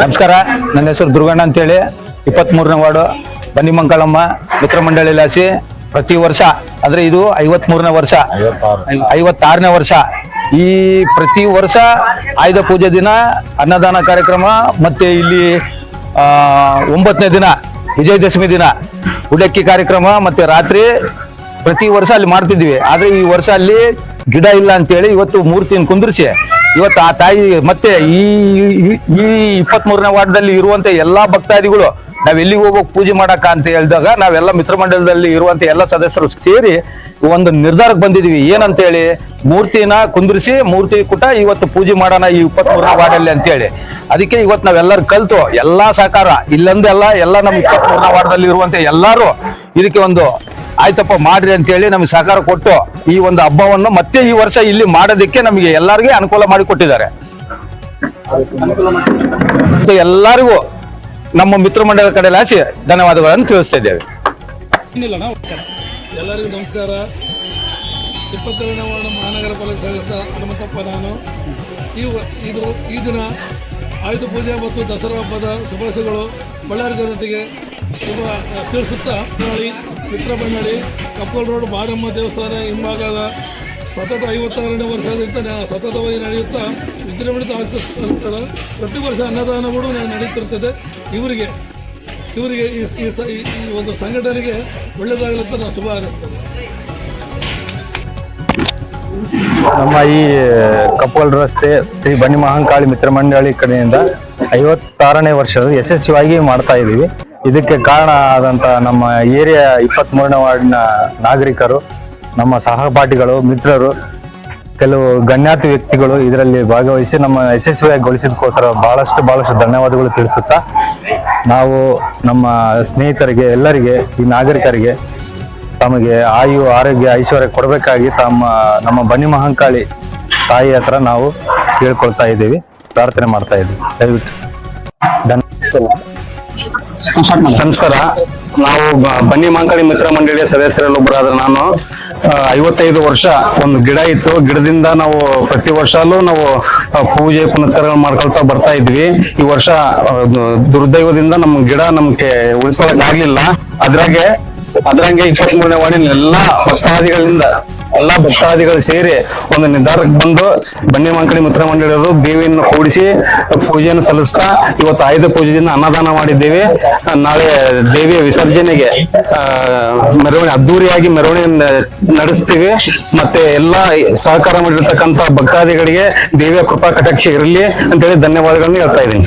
ನಮಸ್ಕಾರ. ನನ್ನ ಹೆಸರು ದುರ್ಗಣ್ಣ ಅಂತೇಳಿ. ಇಪ್ಪತ್ಮೂರನೇ ವಾರ್ಡು ಬನ್ನಿಮಂಕಳಮ್ಮ ಮಿತ್ರ ಮಂಡಳಿ ಲಾಸಿ ಪ್ರತಿ ವರ್ಷ, ಅಂದ್ರೆ ಇದು ಐವತ್ಮೂರನೇ ವರ್ಷ. ಐವತ್ತಾರನೇ ವರ್ಷ. ಈ ಪ್ರತಿ ವರ್ಷ ಆಯುಧ ಪೂಜೆ ದಿನ, ಅನ್ನದಾನ ಕಾರ್ಯಕ್ರಮ, ಮತ್ತೆ ಇಲ್ಲಿ ಒಂಬತ್ತನೇ ದಿನ, ವಿಜಯದಶಮಿ ದಿನ ಉಡಕ್ಕಿ ಕಾರ್ಯಕ್ರಮ, ಮತ್ತೆ ರಾತ್ರಿ ಪ್ರತಿ ವರ್ಷ ಅಲ್ಲಿ ಮಾಡ್ತಿದ್ವಿ ಆದ್ರೆ ಈ ವರ್ಷ ಅಲ್ಲಿ ಗಿಡ ಇಲ್ಲ ಅಂತೇಳಿ ಇವತ್ತು ಮೂರ್ತಿಯನ್ನು ಕುಂದಿರಿಸಿ. ಇವತ್ತು ಆ ತಾಯಿ ಮತ್ತೆ ಈ, ಈ- ಇಪ್ಪತ್ತ್ ಮೂರನೇ ವಾರ್ಡ್ದಲ್ಲಿ ಇರುವಂತ ಎಲ್ಲಾ ಭಕ್ತಾದಿಗಳು ನಾವ್ ಎಲ್ಲಿಗೆ ಹೋಗ್ಬೇಕು ಪೂಜೆ ಮಾಡಕ ಅಂತ ಹೇಳಿದಾಗ ನಾವೆಲ್ಲ ಮಿತ್ರ ಮಂಡಲದಲ್ಲಿ ಇರುವಂತ ಎಲ್ಲ ಸದಸ್ಯರು ಸೇರಿ ಒಂದು ನಿರ್ಧಾರಕ್ಕೆ ಬಂದಿದೀವಿ. ಏನಂತ ಹೇಳಿ ಮೂರ್ತಿನ ಕುಂದಿರಿಸಿ ಮೂರ್ತಿ ಕೂಟ ಇವತ್ತು ಪೂಜೆ ಮಾಡೋಣ ಈ ಇಪ್ಪತ್ತ್ ಮೂರನೇ ವಾರ್ಡಲ್ಲಿ ಅಂತೇಳಿ. ಅದಕ್ಕೆ ಇವತ್ತು ನಾವೆಲ್ಲರೂ ಕಲ್ತು ಎಲ್ಲಾ ಸಹಕಾರ, ಇಲ್ಲಂದೆಲ್ಲ ಎಲ್ಲ ನಮ್ಮ ಇಪ್ಪತ್ತ್ ಮೂರನೇ ವಾರ್ಡದಲ್ಲಿ ಇರುವಂತ ಎಲ್ಲಾರು ಇದಕ್ಕೆ ಒಂದು ಆಯ್ತಪ್ಪ, ಮಾಡ್ರಿ ಅಂತ ಹೇಳಿ ನಮಗೆ ಸಹಕಾರ ಕೊಟ್ಟು ಈ ಒಂದು ಹಬ್ಬವನ್ನು ಮತ್ತೆ ಈ ವರ್ಷ ಇಲ್ಲಿ ಮಾಡೋದಕ್ಕೆ ನಮಗೆ ಎಲ್ಲರಿಗೂ ಅನುಕೂಲ ಮಾಡಿಕೊಟ್ಟಿದ್ದಾರೆ ಎಲ್ಲರಿಗೂ ನಮ್ಮ ಮಿತ್ರ ಮಂಡಲ ಕಡೆ ಲಾಸಿ ಧನ್ಯವಾದಗಳನ್ನು ತಿಳಿಸ್ತಾ ಇದ್ದೇವೆ. ಎಲ್ಲರಿಗೂ ನಮಸ್ಕಾರ. ಇಪ್ಪತ್ತೆರಡನೇ ವಾರ್ಡ್ ಮಹಾನಗರ ಪಾಲಿಕೆ ಸದಸ್ಯ ನಾನು. ಈ ಇದು ಈ ದಿನ ಆಯುಧ ಪೂಜೆ ಮತ್ತು ದಸರಾ ಹಬ್ಬದ ಶುಭಾಶಯಗಳು ಬಳ್ಳಾರಿ ಜನತೆಗೆ ಶುಭ ತಿಳಿಸುತ್ತಾ ಮಿತ್ರ ಮಂಡಳಿ, ಕಪ್ಪಲ್ ರೋಡ್, ಬಾರಮ್ಮ ದೇವಸ್ಥಾನ ಹಿಂಭಾಗದ ಸತತ ಐವತ್ತಾರನೇ ವರ್ಷದಿಂದ ಸತತವಾಗಿ ನಡೆಯುತ್ತಾ ವಿಜೃಂಭಣೆ ಆಚರಿಸ್ತಾರೆ ಪ್ರತಿ ವರ್ಷ ಅನ್ನದಾನಗಳು ನಡೀತಿರ್ತದೆ. ಇವರಿಗೆ ಇವರಿಗೆ ಈ ಈ ಒಂದು ಸಂಘಟನೆಗೆ ಒಳ್ಳೆಯದಾಗಲಿ ಅಂತ ನಾನು ಶುಭ ಹಾರೈಸ್ತೇನೆ ನಮ್ಮ ಈ, ಕಪ್ಪಲ್ ರಸ್ತೆ ಶ್ರೀ ಬನ್ನಿ ಮಹಾಂಕಾಳಿ ಮಿತ್ರ ಮಂಡಳಿ ಕಡೆಯಿಂದ ಐವತ್ತಾರನೇ ವರ್ಷದ ಯಶಸ್ವಿಯಾಗಿ ಮಾಡ್ತಾ ಇದ್ದೀವಿ. ಇದಕ್ಕೆ ಕಾರಣ ಆದಂತ ನಮ್ಮ ಏರಿಯಾ ಇಪ್ಪತ್ತ್ ಮೂರನೇ ವಾರ್ಡ್ನ ನಾಗರಿಕರು, ನಮ್ಮ ಸಹಪಾಠಿಗಳು, ಮಿತ್ರರು, ಕೆಲವು ಗಣ್ಯಾತಿ ವ್ಯಕ್ತಿಗಳು ಇದರಲ್ಲಿ ಭಾಗವಹಿಸಿ ನಮ್ಮ ಯಶಸ್ವಿಯಾಗಿಗೊಳಿಸಿದಕ್ಕೋಸ್ಕರ ಬಹಳಷ್ಟು ಬಹಳಷ್ಟು ಧನ್ಯವಾದಗಳು ತಿಳಿಸುತ್ತಾ, ನಾವು ನಮ್ಮ ಸ್ನೇಹಿತರಿಗೆ, ಎಲ್ಲರಿಗೆ, ಈ ನಾಗರಿಕರಿಗೆ ತಮಗೆ ಆಯು, ಆರೋಗ್ಯ, ಐಶ್ವರ್ಯ ಕೊಡಬೇಕಾಗಿ ತಮ್ಮ, ನಮ್ಮ ಬನ್ನಿ ಮಹಂಕಾಳಿ ತಾಯಿ ಹತ್ರ ನಾವು ಕೇಳ್ಕೊಳ್ತಾ ಇದ್ದೀವಿ, ಪ್ರಾರ್ಥನೆ ಮಾಡ್ತಾ ಇದ್ದೀವಿ. ದಯವಿಟ್ಟು ಧನ್ಯ ನಮಸ್ಕಾರ. ನಾವು ಬನ್ನಿ ಮಾಂಕಳಿ ಮಿತ್ರ ಮಂಡಳಿಯ ಸದಸ್ಯರಲ್ಲೊಬ್ಬರಾದ ನಾನು. ಐವತ್ತೈದು ವರ್ಷ ಒಂದು ಗಿಡ ಇತ್ತು. ಗಿಡದಿಂದ ನಾವು ಪ್ರತಿ ವರ್ಷಾಲೂ ನಾವು ಪೂಜೆ ಪುನಸ್ಕಾರಗಳು ಮಾಡ್ಕೊಳ್ತಾ ಬರ್ತಾ ಇದ್ವಿ. ಈ ವರ್ಷ ದುರ್ದೈವದಿಂದ ನಮ್ ಗಿಡ ನಮ್ಗೆ ಉಳಿಸ್ಕೊಳಕ್ ಆಗ್ಲಿಲ್ಲ ಅದ್ರಾಗೆ, ಅದ್ರಂಗೆ ಇಪ್ಪತ್ತ್ ಮೂರನೇ ವಾರ್ಡಿನ ಎಲ್ಲಾ ಭಕ್ತಾದಿಗಳಿಂದ ಎಲ್ಲಾ ಭಕ್ತಾದಿಗಳು ಸೇರಿ ಒಂದು ನಿರ್ಧಾರಕ್ಕೆ ಬಂದು ಬನ್ನಿ ಮಂಕಳಿ ಮಿತ್ರ ಮಂಡಳಿಯವರು ಬೇವಿಯನ್ನು ಕೂಡಿಸಿ ಪೂಜೆಯನ್ನು ಸಲ್ಲಿಸ್ತಾ ಇವತ್ತು ಆಯುಧ ಪೂಜೆಯಿಂದ ಅನ್ನದಾನ ಮಾಡಿದ್ದೇವೆ. ನಾಳೆ ದೇವಿಯ ವಿಸರ್ಜನೆಗೆ ಮೆರವಣಿಗೆ, ಅದ್ದೂರಿಯಾಗಿ ಮೆರವಣಿಗೆ ನಡೆಸ್ತೀವಿ. ಮತ್ತೆ ಎಲ್ಲಾ ಸಹಕಾರ ಮಾಡಿರ್ತಕ್ಕಂತ ಭಕ್ತಾದಿಗಳಿಗೆ ದೇವಿಯ ಕೃಪಾ ಕಟಾಕ್ಷ ಇರಲಿ ಅಂತೇಳಿ ಧನ್ಯವಾದಗಳನ್ನು ಹೇಳ್ತಾ ಇದ್ದೀನಿ.